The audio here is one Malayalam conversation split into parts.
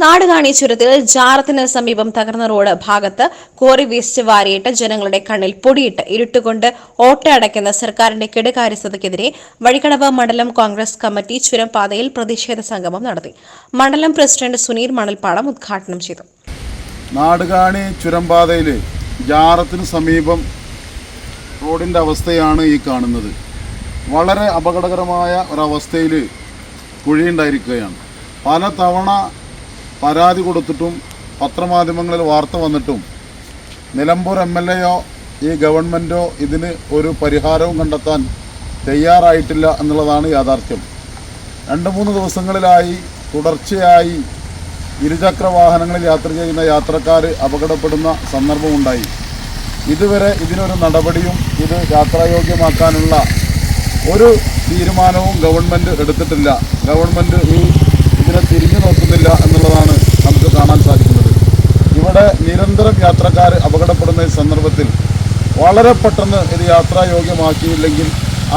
നാടുകാണി ചുരത്തിൽ ജാറത്തിന് സമീപം തകർന്ന റോഡ് ഭാഗത്ത് കോറി വേസ്റ്റ് വാരിയിട്ട് ജനങ്ങളുടെ കണ്ണിൽ പൊടിയിട്ട് ഇരുട്ടുകൊണ്ട് ഓട്ട അടയ്ക്കുന്ന സർക്കാരിന്റെ കെടുകാര്യസ്ഥതയ്ക്കെതിരെ വഴിക്കടവ് മണ്ഡലം കോൺഗ്രസ് കമ്മിറ്റി ചുരം പാതയിൽ പ്രതിഷേധ സംഗമം നടത്തി. മണ്ഡലം പ്രസിഡന്റ് സുനീർ മണൽപ്പാടം ഉദ്ഘാടനം ചെയ്തു. നാടുകാണി ചുരംപാതയിൽ ജാറത്തിന് സമീപം റോഡിന്റെ അവസ്ഥയാണ് ഈ കാണുന്നത്. വളരെ അപകടകരമായ ഒരവസ്ഥയിൽ കുഴിയുണ്ടായിരിക്കുകയാണ്. പല തവണ പരാതി കൊടുത്തിട്ടും പത്രമാധ്യമങ്ങളിൽ വാർത്ത വന്നിട്ടും നിലമ്പൂർ എം എൽ എയോ ഈ ഗവൺമെന്റോ ഇതിന് ഒരു പരിഹാരവും കണ്ടെത്താൻ തയ്യാറായിട്ടില്ല എന്നുള്ളതാണ് യാഥാർത്ഥ്യം. രണ്ട് മൂന്ന് ദിവസങ്ങളിലായി തുടർച്ചയായി ഇരുചക്ര വാഹനങ്ങളിൽ യാത്ര ചെയ്യുന്ന യാത്രക്കാർ അപകടപ്പെടുന്ന സന്ദർഭമുണ്ടായി. ഇതുവരെ ഇതിനൊരു നടപടിയും ഇത് യാത്രായോഗ്യമാക്കാനുള്ള ഒരു തീരുമാനവും ഗവൺമെന്റ് എടുത്തിട്ടില്ല. ഗവൺമെന്റ് ഈ ഇതിനെ തിരിഞ്ഞു നോക്കുന്നില്ല എന്നുള്ളതാണ് നമുക്ക് കാണാൻ സാധിക്കുന്നത്. ഇവിടെ നിരന്തരം യാത്രക്കാർ അപകടപ്പെടുന്ന സന്ദർഭത്തിൽ വളരെ പെട്ടെന്ന് ഇത് യാത്രായോഗ്യമാക്കിയില്ലെങ്കിൽ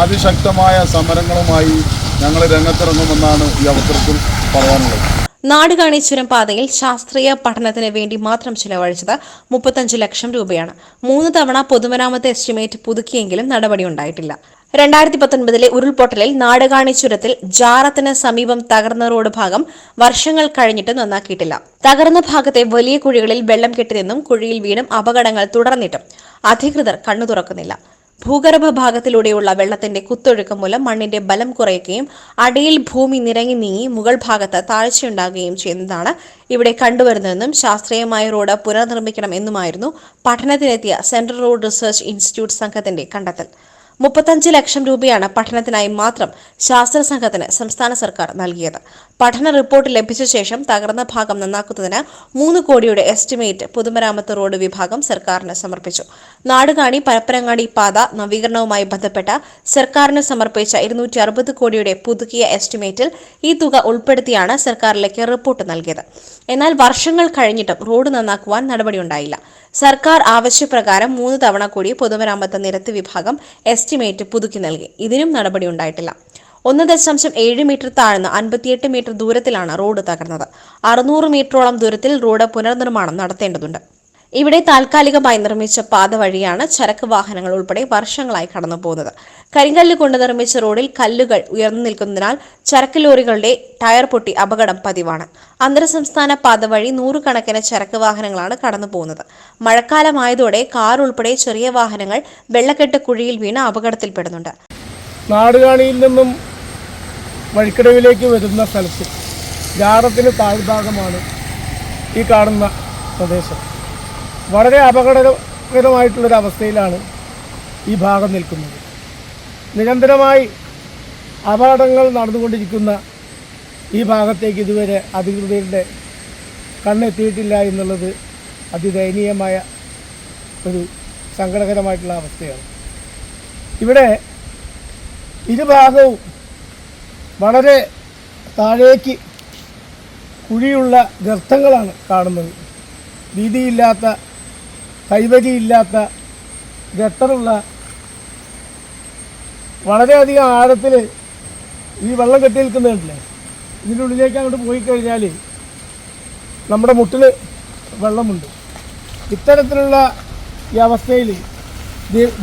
അതിശക്തമായ സമരങ്ങളുമായി ഞങ്ങൾ രംഗത്തിറങ്ങുമെന്നാണ് ഈ അവസരത്തിൽ പറയാനുള്ളത്. നാടുകാണി ചുരം പാതയിൽ ശാസ്ത്രീയ പഠനത്തിന് വേണ്ടി മാത്രം ചിലവഴിച്ചത് മുപ്പത്തഞ്ച് ലക്ഷം രൂപയാണ്. മൂന്ന് തവണ പൊതുമരാമത്ത് എസ്റ്റിമേറ്റ് പുതുക്കിയെങ്കിലും നടപടിയുണ്ടായിട്ടില്ല രണ്ടായിരത്തി പത്തൊൻപതിലെ ഉരുൾപൊട്ടലിൽ നാടുകാണി ചുരത്തിൽ ജാറത്തിന് സമീപം തകർന്ന റോഡ് ഭാഗം വർഷങ്ങൾ കഴിഞ്ഞിട്ട് നന്നാക്കിയിട്ടില്ല. തകർന്ന ഭാഗത്തെ വലിയ കുഴികളിൽ വെള്ളം കെട്ടിനിന്നും കുഴിയിൽ വീണും അപകടങ്ങൾ തുടർന്നിട്ടും അധികൃതർ കണ്ണു തുറക്കുന്നില്ല. ഭൂഗർഭ ഭാഗത്തിലൂടെയുള്ള വെള്ളത്തിന്റെ കുത്തൊഴുക്ക് മൂലം മണ്ണിന്റെ ബലം കുറയുകയും അടിയിൽ ഭൂമി നിരങ്ങി നീങ്ങി മുകൾ ഭാഗത്ത് താഴ്ചയുണ്ടാകുകയും ചെയ്യുന്നതാണ് ഇവിടെ കണ്ടുവരുന്നതെന്നും ശാസ്ത്രീയമായ റോഡ് പുനർനിർമ്മിക്കണം എന്നുമായിരുന്നു പഠനത്തിനെത്തിയ സെൻട്രൽ റോഡ് റിസർച്ച് ഇൻസ്റ്റിറ്റ്യൂട്ട് സംഘത്തിന്റെ കണ്ടെത്തൽ. മുപ്പത്തഞ്ച് ലക്ഷം രൂപയാണ് പഠനത്തിനായി മാത്രം ശാസ്ത്ര സംഘത്തിന് സംസ്ഥാന സർക്കാർ നൽകിയത്. പഠന റിപ്പോർട്ട് ലഭിച്ച ശേഷം തകർന്ന ഭാഗം നന്നാക്കുന്നതിന് മൂന്ന് കോടിയുടെ എസ്റ്റിമേറ്റ് പൊതുമരാമത്ത് റോഡ് വിഭാഗം സർക്കാരിന് സമർപ്പിച്ചു. നാടുകാണി പരപ്പനങ്ങാടി പാത നവീകരണവുമായി ബന്ധപ്പെട്ട സർക്കാരിന് സമർപ്പിച്ച ഇരുന്നൂറ്റി അറുപത് കോടിയുടെ പുതുക്കിയ എസ്റ്റിമേറ്റിൽ ഈ തുക ഉൾപ്പെടുത്തിയാണ് സർക്കാരിലേക്ക് റിപ്പോർട്ട് നൽകിയത്. എന്നാൽ വർഷങ്ങൾ കഴിഞ്ഞിട്ടും റോഡ് നന്നാക്കുവാൻ നടപടിയുണ്ടായില്ല. സർക്കാർ ആവശ്യപ്രകാരം മൂന്ന് തവണ കൂടി പൊതുമരാമത്ത് നിരത്ത് വിഭാഗം എസ്റ്റിമേറ്റ് പുതുക്കി നൽകി. ഇതിനും നടപടി ഉണ്ടായിട്ടില്ല. ഒന്ന് ദശാംശം ഏഴ് മീറ്റർ താഴ്ന്ന് അൻപത്തിയെട്ട് മീറ്റർ ദൂരത്തിലാണ് റോഡ് തകർന്നത്. അറുന്നൂറ് മീറ്ററോളം ദൂരത്തിൽ റോഡ് പുനർനിർമ്മാണം നടത്തേണ്ടതുണ്ട്. ഇവിടെ താൽക്കാലികമായി നിർമ്മിച്ച പാത വഴിയാണ് ചരക്ക് വാഹനങ്ങൾ ഉൾപ്പെടെ വർഷങ്ങളായി കടന്നു പോകുന്നത് കരിങ്കല്ല് കൊണ്ട് നിർമ്മിച്ച റോഡിൽ കല്ലുകൾ ഉയർന്നു നിൽക്കുന്നതിനാൽ ചരക്ക് ലോറികളുടെ ടയർ പൊട്ടി അപകടം പതിവാണ്. അന്തർ സംസ്ഥാന പാത വഴി നൂറുകണക്കിന് ചരക്ക് വാഹനങ്ങളാണ് കടന്നു പോകുന്നത് മഴക്കാലമായതോടെ കാർ ഉൾപ്പെടെ ചെറിയ വാഹനങ്ങൾ വെള്ളക്കെട്ട് കുഴിയിൽ വീണ് അപകടത്തിൽപ്പെടുന്നുണ്ട്. നാടുകാണിയിൽ നിന്നും വഴിക്കടവിലേക്ക് വരുന്ന സ്ഥലത്ത് ഈ കാണുന്ന പ്രദേശം. വളരെ അപകടകരമായിട്ടുള്ളൊരവസ്ഥയിലാണ് ഈ ഭാഗം നിൽക്കുന്നത്. നിരന്തരമായി അപകടങ്ങൾ നടന്നുകൊണ്ടിരിക്കുന്ന ഈ ഭാഗത്തേക്ക് ഇതുവരെ അധികൃതരുടെ കണ്ണെത്തിയിട്ടില്ല എന്നുള്ളത് അതിദയനീയമായ ഒരു സങ്കടകരമായിട്ടുള്ള അവസ്ഥയാണ്. ഇവിടെ ഇരുഭാഗവും വളരെ താഴേക്ക് കുഴിയുള്ള ഗർത്തങ്ങളാണ് കാണുന്നത്. വീതിയില്ലാത്ത കൈവരിയില്ലാത്ത ഗട്ടറുള്ള വളരെയധികം ആഴത്തിൽ ഈ വെള്ളം കെട്ടി നിൽക്കുന്നുണ്ടല്ലേ? ഇതിന്റെ ഉള്ളിലേക്ക് അങ്ങോട്ട് പോയി കഴിഞ്ഞാൽ നമ്മുടെ മുട്ടിൽ വെള്ളമുണ്ട്. ഇത്തരത്തിലുള്ള ഈ അവസ്ഥയിൽ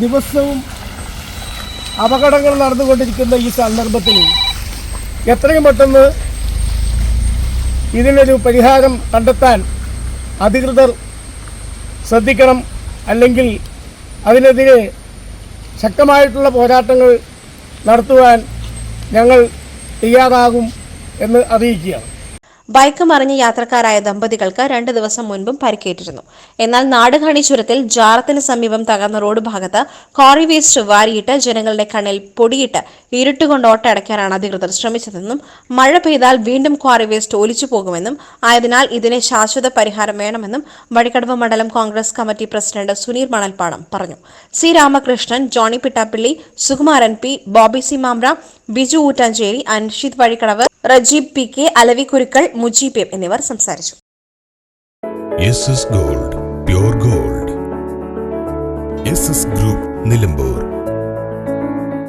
ദിവസവും അപകടങ്ങൾ നടന്നുകൊണ്ടിരിക്കുന്ന ഈ സന്ദർഭത്തിൽ എത്രയും പെട്ടെന്ന് ഇതിനൊരു പരിഹാരം കണ്ടെത്താൻ അധികൃതർ ശ്രദ്ധിക്കണം അല്ലെങ്കിൽ അതിനെതിരെ ശക്തമായിട്ടുള്ള പോരാട്ടങ്ങൾ നടത്തുവാൻ ഞങ്ങൾ തയ്യാറാകും എന്ന് അറിയിക്കുകയാണ്. ബൈക്ക് മറിഞ്ഞ് യാത്രക്കാരായ ദമ്പതികൾക്ക് രണ്ടു ദിവസം മുൻപും പരിക്കേറ്റിരുന്നു. എന്നാൽ നാടുകാണി ചുരത്തിൽ ജാറത്തിന് സമീപം തകർന്ന റോഡ് ഭാഗത്ത് കോറി വേസ്റ്റ് വാരിയിട്ട് ജനങ്ങളുടെ കണ്ണിൽ പൊടിയിട്ട് ഇരുട്ടുകൊണ്ട് ഓട്ടടയ്ക്കാനാണ് അധികൃതർ ശ്രമിച്ചതെന്നും മഴ പെയ്താൽ വീണ്ടും ക്വാറി വേസ്റ്റ് ഒലിച്ചു പോകുമെന്നും ആയതിനാൽ ഇതിന് ശാശ്വത പരിഹാരം വേണമെന്നും വഴിക്കടവ് മണ്ഡലം കോൺഗ്രസ് കമ്മിറ്റി പ്രസിഡന്റ് സുനീർ മണൽപ്പാടം പറഞ്ഞു. C Ramakrishnan Johny Pittappilly Sukumaran P Bobby C Mamra Biju Oottancheri Anshith Vazhikkadavu Rajeeb P K Alavi Kurukkal Mujeeb M എന്നിവർ സംസാരിച്ചു. Gold gold. ഗ്രൂപ്പ് നിലമ്പൂർ.